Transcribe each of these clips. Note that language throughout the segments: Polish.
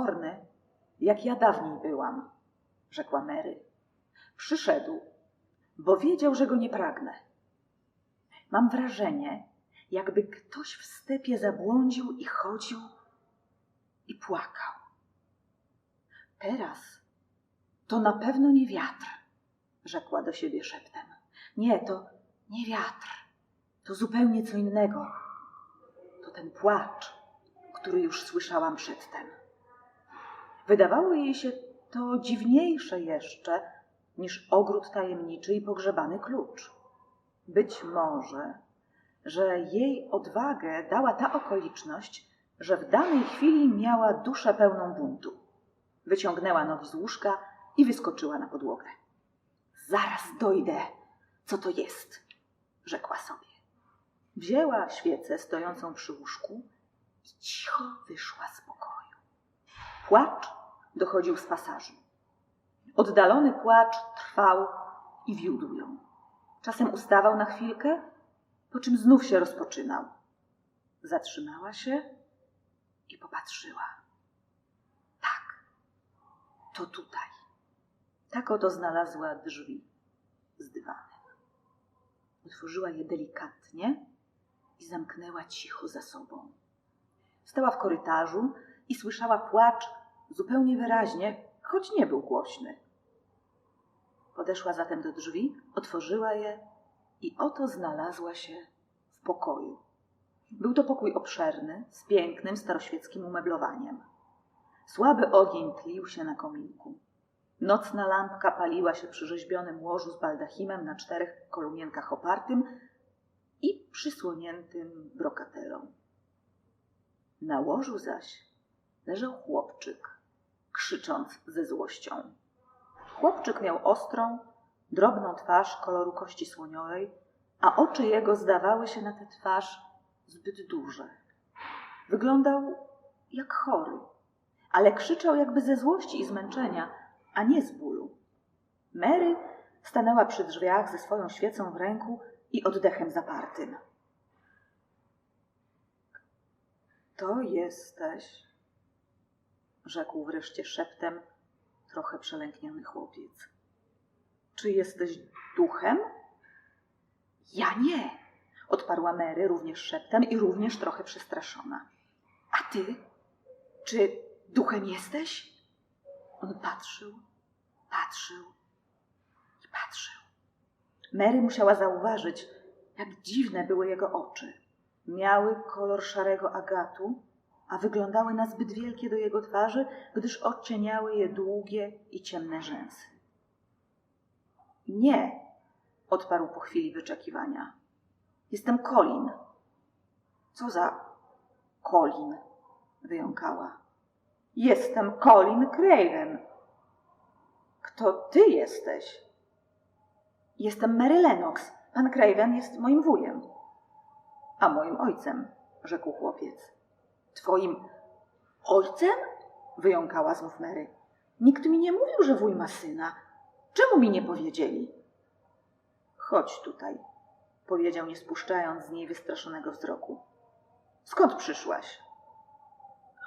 Przekorny, jak ja dawniej byłam, rzekła Mary. Przyszedł, bo wiedział, że go nie pragnę. Mam wrażenie, jakby ktoś w stepie zabłądził i chodził i płakał. Teraz to na pewno nie wiatr, rzekła do siebie szeptem. Nie, to nie wiatr. To zupełnie co innego. To ten płacz, który już słyszałam przedtem. Wydawało jej się to dziwniejsze jeszcze niż ogród tajemniczy i pogrzebany klucz. Być może, że jej odwagę dała ta okoliczność, że w danej chwili miała duszę pełną buntu. Wyciągnęła nogi z łóżka i wyskoczyła na podłogę. Zaraz dojdę, co to jest, rzekła sobie. Wzięła świecę stojącą przy łóżku i cicho wyszła z pokoju. Płacz dochodził z pasażu. Oddalony płacz trwał i wiódł ją. Czasem ustawał na chwilkę, po czym znów się rozpoczynał. Zatrzymała się i popatrzyła. Tak, to tutaj. Tak oto znalazła drzwi z dywanem. Otworzyła je delikatnie i zamknęła cicho za sobą. Stała w korytarzu i słyszała płacz zupełnie wyraźnie, choć nie był głośny. Podeszła zatem do drzwi, otworzyła je i oto znalazła się w pokoju. Był to pokój obszerny, z pięknym, staroświeckim umeblowaniem. Słaby ogień tlił się na kominku. Nocna lampka paliła się przy rzeźbionym łożu z baldachimem na czterech kolumienkach opartym i przysłoniętym brokatelą. Na łożu zaś leżał chłopczyk, krzycząc ze złością. Chłopczyk miał ostrą, drobną twarz koloru kości słoniowej, a oczy jego zdawały się na tę twarz zbyt duże. Wyglądał jak chory, ale krzyczał jakby ze złości i zmęczenia, a nie z bólu. Mary stanęła przy drzwiach ze swoją świecą w ręku i oddechem zapartym. To jesteś, rzekł wreszcie szeptem trochę przelękniony chłopiec. Czy jesteś duchem? Ja nie, odparła Mary również szeptem i również trochę przestraszona. A ty? Czy duchem jesteś? On patrzył, patrzył i patrzył. Mary musiała zauważyć, jak dziwne były jego oczy. Miały kolor szarego agatu, a wyglądały na zbyt wielkie do jego twarzy, gdyż odcieniały je długie i ciemne rzęsy. Nie, odparł po chwili wyczekiwania. Jestem Colin. Co za Colin? wyjąkała. Jestem Colin Craven. Kto ty jesteś? Jestem Mary Lennox. Pan Craven jest moim wujem. A moim ojcem, rzekł chłopiec. Twoim ojcem? wyjąkała znów Mary. Nikt mi nie mówił, że wuj ma syna. Czemu mi nie powiedzieli? Chodź tutaj, powiedział, nie spuszczając z niej wystraszonego wzroku. Skąd przyszłaś?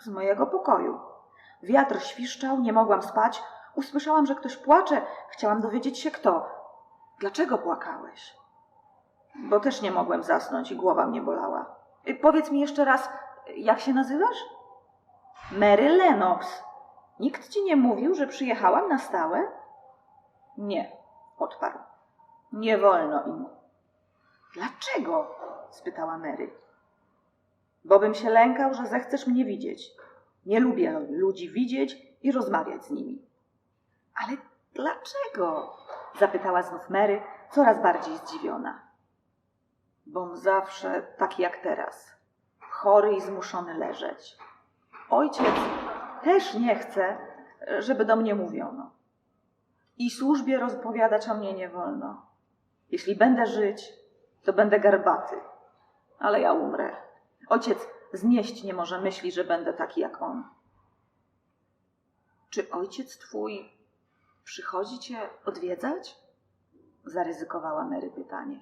Z mojego pokoju. Wiatr świszczał, nie mogłam spać. Usłyszałam, że ktoś płacze. Chciałam dowiedzieć się kto. Dlaczego płakałeś? Bo też nie mogłem zasnąć i głowa mnie bolała. Y, Powiedz mi jeszcze raz, jak się nazywasz? Mary Lennox. Nikt ci nie mówił, że przyjechałam na stałe? Nie, odparł. Nie wolno im. Dlaczego? spytała Mary. Bo bym się lękał, że zechcesz mnie widzieć. Nie lubię ludzi widzieć i rozmawiać z nimi. Ale dlaczego? zapytała znów Mary, coraz bardziej zdziwiona. Bom zawsze taki jak teraz, chory i zmuszony leżeć. Ojciec też nie chce, żeby do mnie mówiono. I służbie rozpowiadać o mnie nie wolno. Jeśli będę żyć, to będę garbaty, ale ja umrę. Ojciec znieść nie może myśli, że będę taki jak on. Czy ojciec twój przychodzi cię odwiedzać? Zaryzykowała Mary pytanie.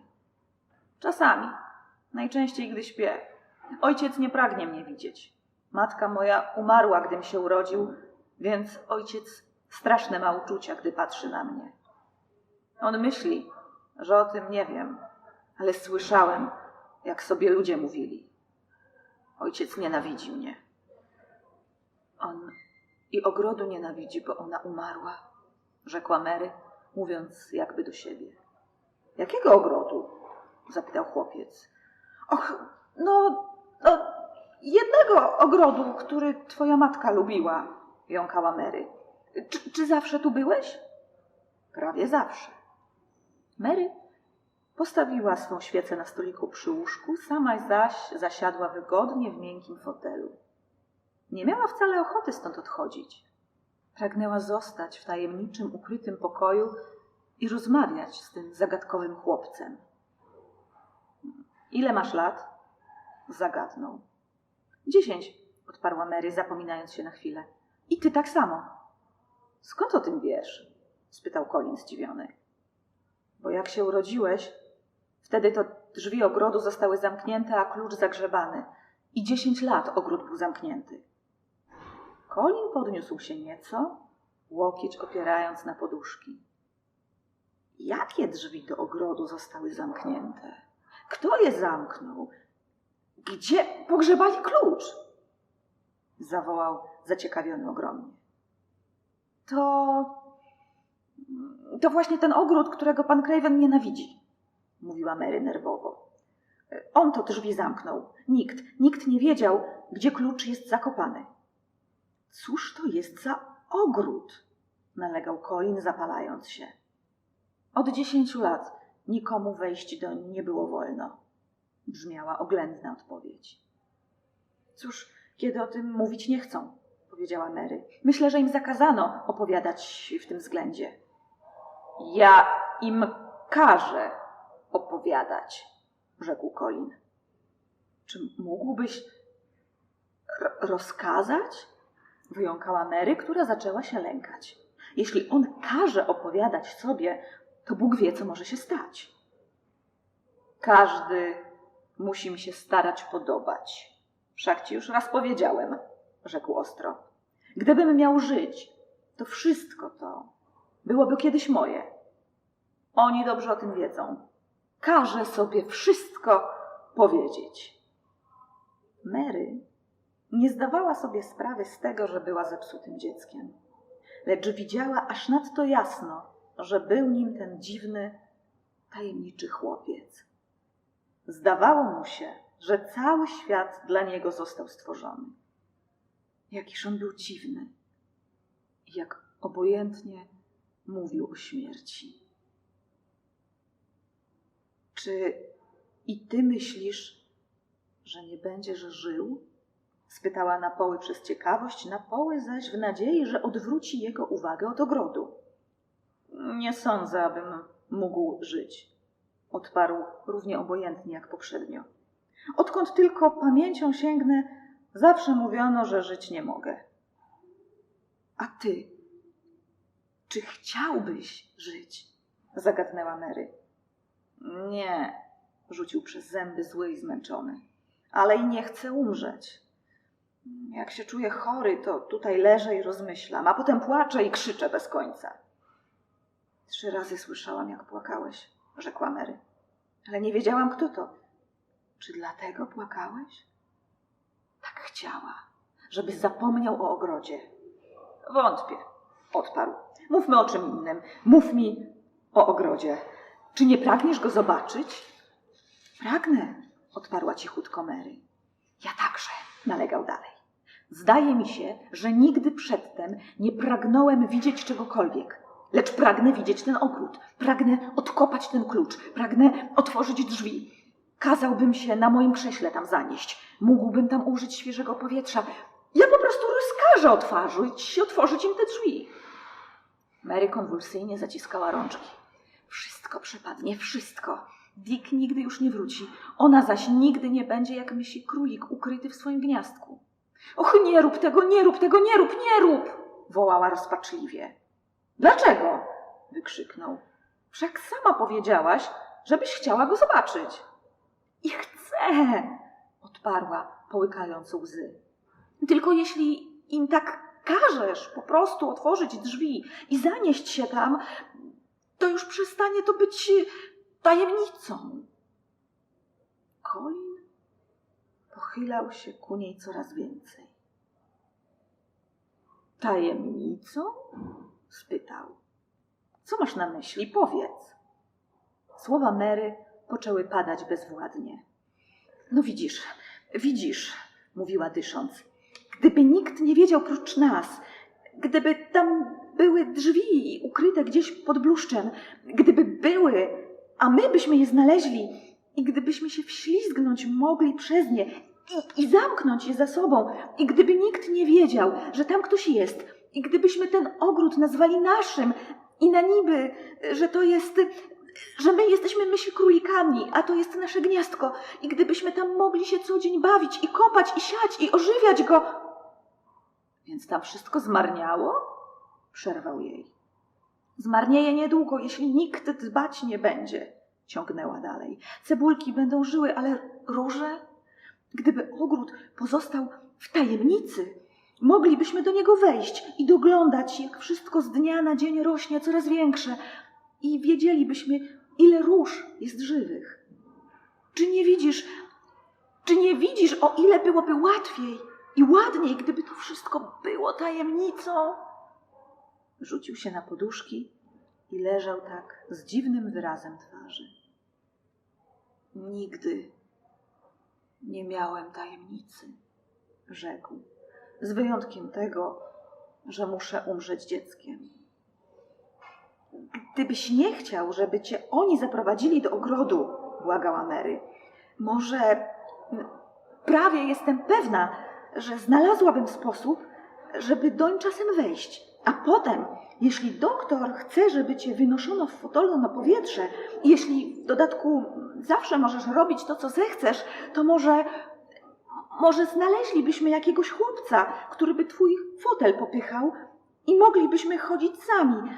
Czasami, najczęściej gdy śpię. Ojciec nie pragnie mnie widzieć. Matka moja umarła, gdym się urodził, więc ojciec straszne ma uczucia, gdy patrzy na mnie. On myśli, że o tym nie wiem, ale słyszałem, jak sobie ludzie mówili. Ojciec nienawidzi mnie. On i ogrodu nienawidzi, bo ona umarła, rzekła Mary, mówiąc jakby do siebie. Jakiego ogrodu? zapytał chłopiec. Och, no, no, jednego ogrodu, który twoja matka lubiła, jąkała Mary. Czy, czy zawsze tu byłeś? Prawie zawsze. Mary postawiła swą świecę na stoliku przy łóżku, sama zaś zasiadła wygodnie w miękkim fotelu. Nie miała wcale ochoty stąd odchodzić. Pragnęła zostać w tajemniczym, ukrytym pokoju i rozmawiać z tym zagadkowym chłopcem. Ile masz lat? Zagadnął. Dziesięć, odparła Mary, zapominając się na chwilę. I ty tak samo. Skąd o tym wiesz? spytał Colin zdziwiony. Bo jak się urodziłeś, wtedy to drzwi ogrodu zostały zamknięte, a klucz zagrzebany. I dziesięć lat ogród był zamknięty. Colin podniósł się nieco, łokieć opierając na poduszki. Jakie drzwi do ogrodu zostały zamknięte? Kto je zamknął? Gdzie pogrzebali klucz? Zawołał zaciekawiony ogromnie. To. To właśnie ten ogród, którego pan Craven nienawidzi, mówiła Mary nerwowo. On to drzwi zamknął. Nikt, nikt nie wiedział, gdzie klucz jest zakopany. Cóż to jest za ogród? nalegał Colin, zapalając się. Od dziesięciu lat nikomu wejść doń nie było wolno, brzmiała oględna odpowiedź. Cóż, kiedy o tym mówić nie chcą, powiedziała Mary. Myślę, że im zakazano opowiadać w tym względzie. Ja im każę opowiadać, rzekł Colin. Czy mógłbyś ro- rozkazać? Wyjąkała Mary, która zaczęła się lękać. Jeśli on każe opowiadać sobie, to Bóg wie, co może się stać. Każdy musi mi się starać podobać. Wszak ci już raz powiedziałem, rzekł ostro. Gdybym miał żyć, to wszystko to byłoby kiedyś moje. Oni dobrze o tym wiedzą. Każę sobie wszystko powiedzieć. Mary nie zdawała sobie sprawy z tego, że była zepsutym dzieckiem, lecz widziała aż nadto jasno, że był nim ten dziwny, tajemniczy chłopiec. Zdawało mu się, że cały świat dla niego został stworzony. Jakiż on był dziwny, jak obojętnie mówił o śmierci. Czy i ty myślisz, że nie będziesz żył? spytała na poły przez ciekawość, na poły zaś w nadziei, że odwróci jego uwagę od ogrodu. Nie sądzę, abym mógł żyć, odparł równie obojętnie jak poprzednio. Odkąd tylko pamięcią sięgnę, zawsze mówiono, że żyć nie mogę. A ty, czy chciałbyś żyć? zagadnęła Mary. Nie, rzucił przez zęby zły i zmęczony. Ale i nie chcę umrzeć. Jak się czuję chory, to tutaj leżę i rozmyślam, a potem płaczę i krzyczę bez końca. Trzy razy słyszałam, jak płakałeś, rzekła Mary. Ale nie wiedziałam, kto to. Czy dlatego płakałeś? Tak chciała, żeby zapomniał o ogrodzie. Wątpię, odparł. Mówmy o czym innym. Mów mi o ogrodzie. Czy nie pragniesz go zobaczyć? Pragnę, odparła cichutko Mary. Ja także, nalegał dalej. Zdaje mi się, że nigdy przedtem nie pragnąłem widzieć czegokolwiek, lecz pragnę widzieć ten ogród, pragnę odkopać ten klucz, pragnę otworzyć drzwi. Kazałbym się na moim krześle tam zanieść, mógłbym tam użyć świeżego powietrza. Ja po prostu rozkażę otworzyć, otworzyć im te drzwi. Mary konwulsyjnie zaciskała rączki. Wszystko przepadnie, wszystko. Dick nigdy już nie wróci. Ona zaś nigdy nie będzie jak myśli królik ukryty w swoim gniazdku. Och, nie rób tego, nie rób tego, nie rób, nie rób! wołała rozpaczliwie. Dlaczego? wykrzyknął. Wszak sama powiedziałaś, żebyś chciała go zobaczyć. I chcę, odparła, połykając łzy. Tylko jeśli im tak każesz po prostu otworzyć drzwi i zanieść się tam, to już przestanie to być tajemnicą. Colin pochylał się ku niej coraz więcej. Tajemnicą? Spytał. Co masz na myśli? Powiedz. Słowa Mary poczęły padać bezwładnie. No widzisz, widzisz, mówiła dysząc. Gdyby nikt nie wiedział prócz nas, gdyby tam były drzwi ukryte gdzieś pod bluszczem, gdyby były, a my byśmy je znaleźli i gdybyśmy się wślizgnąć mogli przez nie i, i zamknąć je za sobą, i gdyby nikt nie wiedział, że tam ktoś jest, i gdybyśmy ten ogród nazwali naszym i na niby, że to jest, że my jesteśmy myśl królikami, a to jest nasze gniazdko, i gdybyśmy tam mogli się co dzień bawić i kopać i siać i ożywiać go. Więc tam wszystko zmarniało? Przerwał jej. Zmarnieje niedługo, jeśli nikt dbać nie będzie, ciągnęła dalej. Cebulki będą żyły, ale róże? Gdyby ogród pozostał w tajemnicy, moglibyśmy do niego wejść i doglądać, jak wszystko z dnia na dzień rośnie coraz większe i wiedzielibyśmy, ile róż jest żywych. Czy nie widzisz, czy nie widzisz, o ile byłoby łatwiej i ładniej, gdyby to wszystko było tajemnicą? Rzucił się na poduszki i leżał tak z dziwnym wyrazem twarzy. Nigdy nie miałem tajemnicy, rzekł, z wyjątkiem tego, że muszę umrzeć dzieckiem. Gdybyś nie chciał, żeby cię oni zaprowadzili do ogrodu, błagała Mary, może prawie jestem pewna, że znalazłabym sposób, żeby doń czasem wejść. A potem, jeśli doktor chce, żeby cię wynoszono w fotolu na powietrze, jeśli w dodatku zawsze możesz robić to, co zechcesz, to może, może znaleźlibyśmy jakiegoś chłopca, który by twój fotel popychał i moglibyśmy chodzić sami.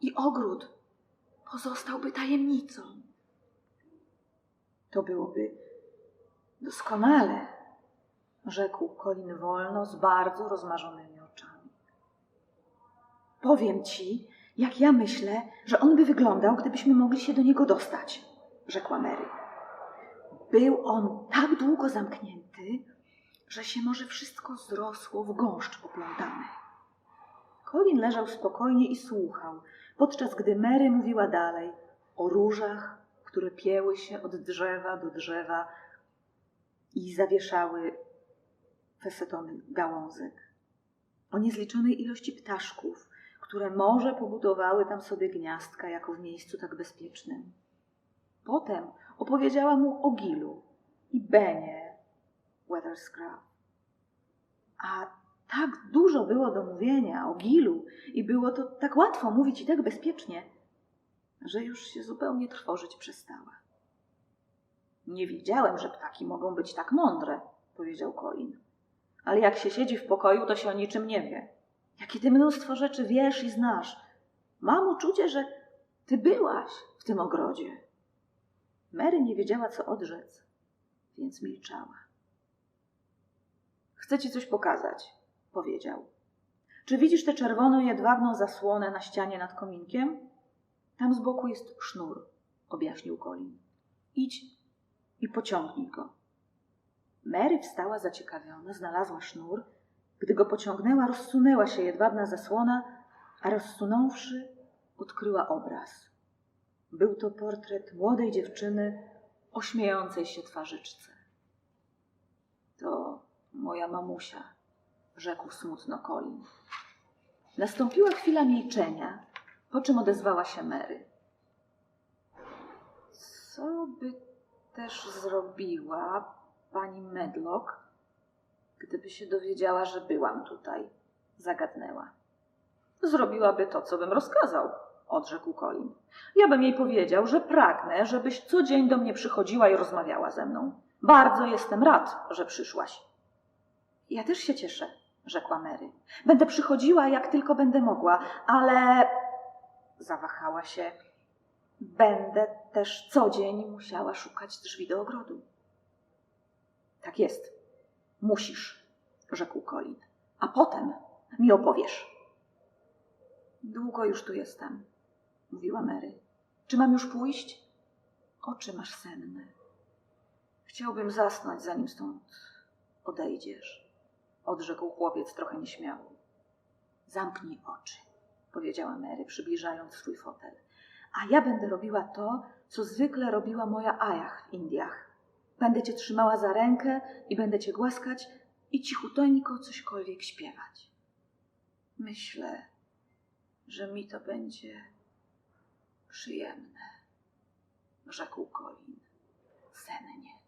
I ogród pozostałby tajemnicą. To byłoby doskonale, rzekł Colin wolno z bardzo rozmarzonymi oczami. Powiem ci, jak ja myślę, że on by wyglądał, gdybyśmy mogli się do niego dostać, rzekła Mary. Był on tak długo zamknięty, że się może wszystko zrosło w gąszcz poplątany. Colin leżał spokojnie i słuchał, podczas gdy Mary mówiła dalej o różach, które pieły się od drzewa do drzewa i zawieszały fesetony gałązek, o niezliczonej ilości ptaszków, które może pobudowały tam sobie gniazdka jako w miejscu tak bezpiecznym. Potem opowiedziała mu o Gilu i Benie Weatherscraft. A tak dużo było do mówienia o Gilu i było to tak łatwo mówić i tak bezpiecznie, że już się zupełnie trwożyć przestała. Nie wiedziałem, że ptaki mogą być tak mądre, powiedział Colin. Ale jak się siedzi w pokoju, to się o niczym nie wie. Jakie ty mnóstwo rzeczy wiesz i znasz. Mam uczucie, że ty byłaś w tym ogrodzie. Mary nie wiedziała, co odrzec, więc milczała. Chcę ci coś pokazać, powiedział. Czy widzisz tę czerwoną, jedwabną zasłonę na ścianie nad kominkiem? Tam z boku jest sznur, objaśnił Colin. Idź i pociągnij go. Mary wstała zaciekawiona, znalazła sznur. Gdy go pociągnęła, rozsunęła się jedwabna zasłona, a rozsunąwszy, odkryła obraz. Był to portret młodej dziewczyny o śmiejącej się twarzyczce. To moja mamusia, rzekł smutno Colin. Nastąpiła chwila milczenia, po czym odezwała się Mary. Co by też zrobiła pani Medlock, gdyby się dowiedziała, że byłam tutaj? Zagadnęła. Zrobiłaby to, co bym rozkazał, odrzekł Colin. Ja bym jej powiedział, że pragnę, żebyś co dzień do mnie przychodziła i rozmawiała ze mną. Bardzo jestem rad, że przyszłaś. Ja też się cieszę, rzekła Mary. Będę przychodziła, jak tylko będę mogła, ale. Zawahała się. Będę też co dzień musiała szukać drzwi do ogrodu. Tak jest. Musisz, rzekł Colin. A potem mi opowiesz. Długo już tu jestem, mówiła Mary. Czy mam już pójść? Oczy masz senne. Chciałbym zasnąć, zanim stąd odejdziesz, odrzekł chłopiec trochę nieśmiało. Zamknij oczy, powiedziała Mary, przybliżając swój fotel. A ja będę robiła to, co zwykle robiła moja Ajach w Indiach. Będę cię trzymała za rękę i będę cię głaskać i cichuteńko cośkolwiek śpiewać. Myślę, że mi to będzie przyjemne, rzekł Colin sennie.